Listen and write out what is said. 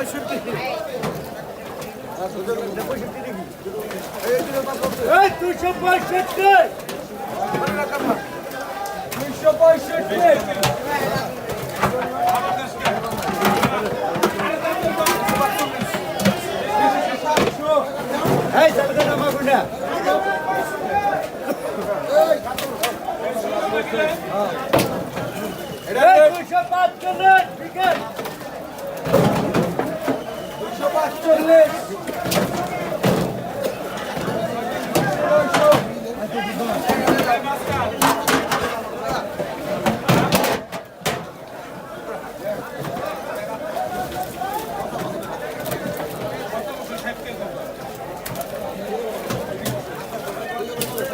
এসে দুশো পঁয়ষট্টি। দুশো পঁয়ষট্টি। এই চালাতে নামা দুশো পাঁচচল্লিশ বিকেল দুশো